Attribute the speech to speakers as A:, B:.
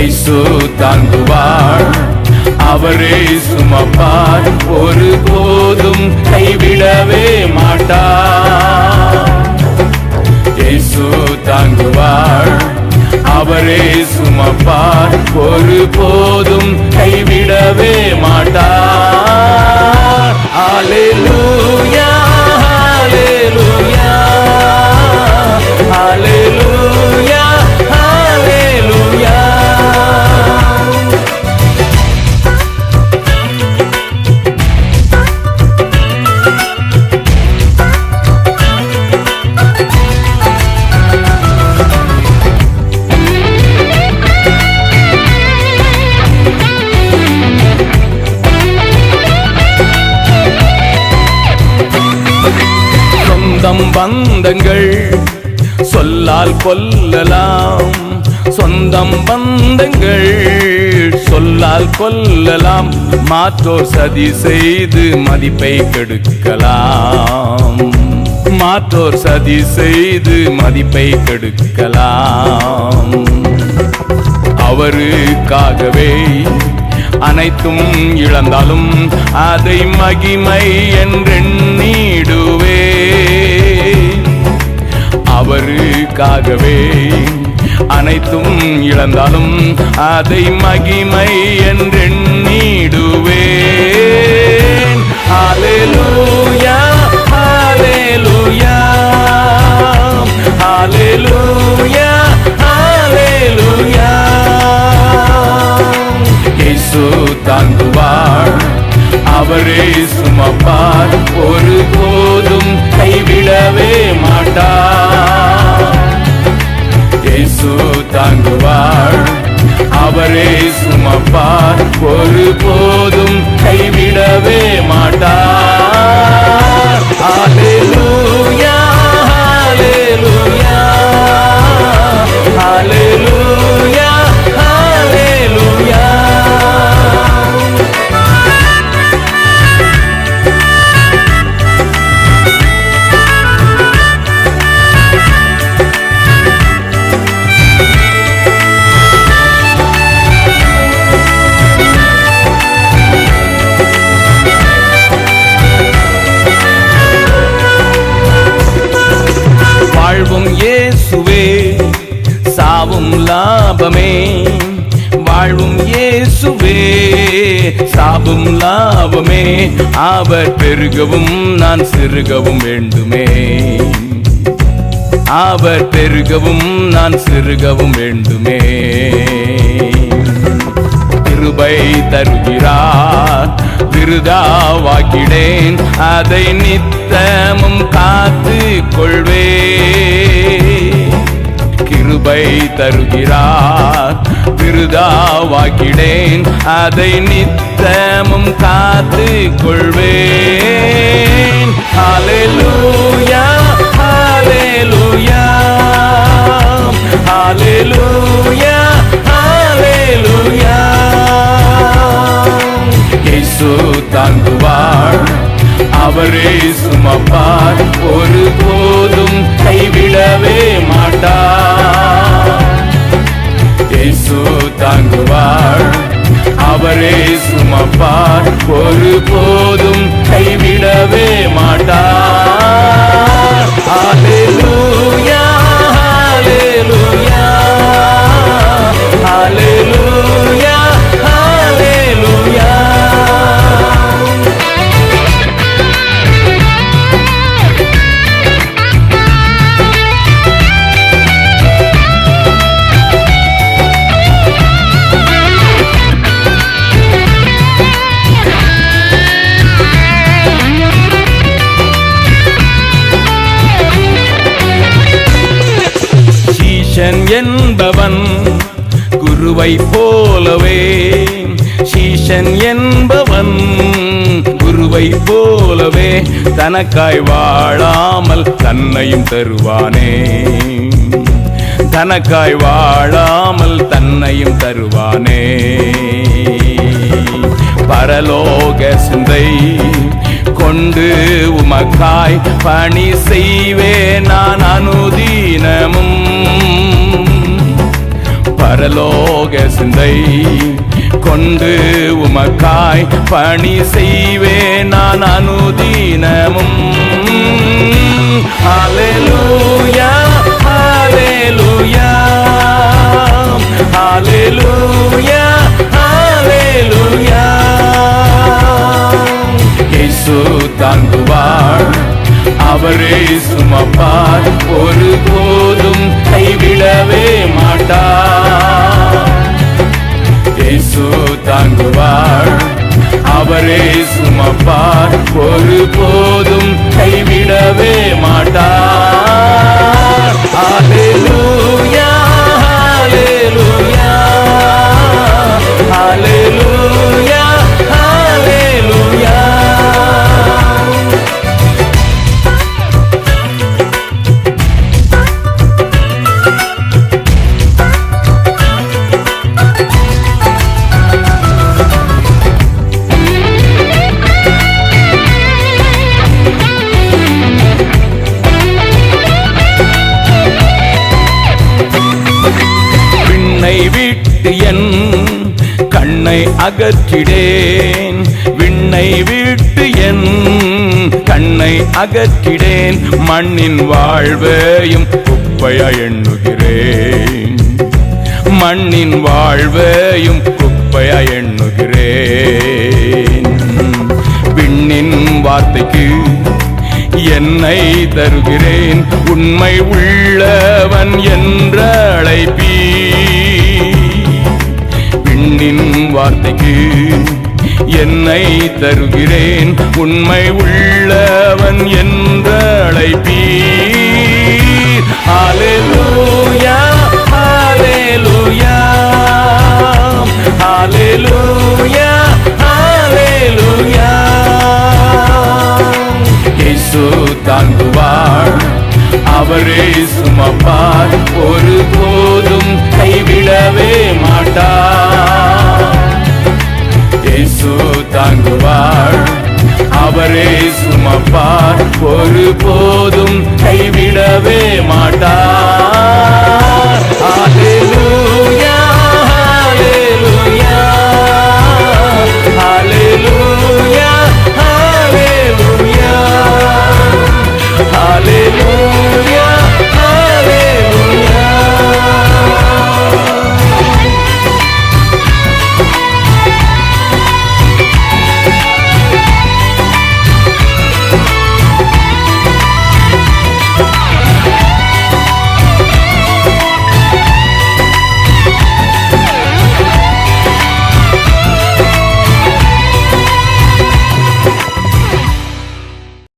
A: இயேசு தாங்குவார். அவரே சுமப்பார். ஒரு போதும் கைவிடவே மாட்டார். இயேசு தாங்குவார். அவரே சுமப்பார். ஒரு போதும் கைவிடவே மாட்டார். ஹalleluya. பந்தங்கள் சொல்லால் கொல்லலாம். சொந்தம் பந்தங்கள் சொல்லால் கொல்லலாம். மாற்றோர் சதி செய்து மதிப்பை கெடுக்கலாம். மாற்றோர் சதி செய்து மதிப்பை கெடுக்கலாம். அவருக்காகவே அனைத்தும் இழந்தாலும் அதை மகிமை என்றெண்ணிடுவே. அவருக்காகவே அனைத்தும் இழந்தாலும் அதை மகிமை என்றெண்ணிடுவே ஹalleluya ஹalleluya ஹalleluya ஹalleluya. இயேசு தாங்குவார் அவரே சுமப்பார் ஒரு போதும் கைவிடவே மாட்டார். தாங்குவார் அவரே சுமப்பார். ஒரு போதும் கைவிட லாபமே வாழ்வும் இயேசுவே சாபும் லாபமே. அவர் பெருகவும் நான் சிறுகவும் வேண்டுமே. அவர் பெருகவும் நான் சிறுகவும் வேண்டுமே. கிருபை தருகிறார் விருதாவாக்கிடேன் அதை நித்தமும் காத்து கொள்வேன். கிருபை தருகிறார். விருதாவாக்கிடேன் அதை நித்தமும் காத்து கொள்வேன். அலையூயா அவரே சுமப்பார். ஒரு போதும் கைவிடவே மாட்டார். என்பவன் குருவை போலவே சீஷன் என்பவன் குருவை போலவே தனக்காய் வாழாமல் தன்னையும் தருவானே. தனக்காய் வாழாமல் தன்னையும் தருவானே. பரலோக சிந்தை கொண்டு உமக்காய் பணி செய்வே நான் அனுதீனமும் பரலோக சிந்தை கொண்டு உமக்காய் பணி செய்வேன் நான் அனுதீனமும். ஹalleluya ஹalleluya ஹalleluya ஹalleluya. இயேசு தாங்குவார். அவரே சுமப்பார். ஒரு போதும் கைவிடவே மா கேட்டு என் கண்ணை அகற்றிடேன். விண்ணை விட்டு என் கண்ணை அகற்றிடேன். மண்ணின் வாழ்வையும் குப்பையா எண்ணுகிறேன். மண்ணின் வாழ்வையும் குப்பையா எண்ணுகிறேன். விண்ணின் வார்த்தைக்கு என்னை தருகிறேன். உண்மை உள்ளவன் என்ற அழைப்பீ வார்த்தைக்கு என்னை தருகிறேன். உண்மை உள்ளவன் என்ற அழைப்பீர் ஹalleluya ஹalleluya ஹalleluya ஹalleluya. இயேசு தாங்குவார் அவரே சுமப்பார். ஒரு போதும் கைவிடவே இயேசு தாங்குவார். அவரே சுமப்பார். ஒரு போதும் கைவிடவே மாட்டார்.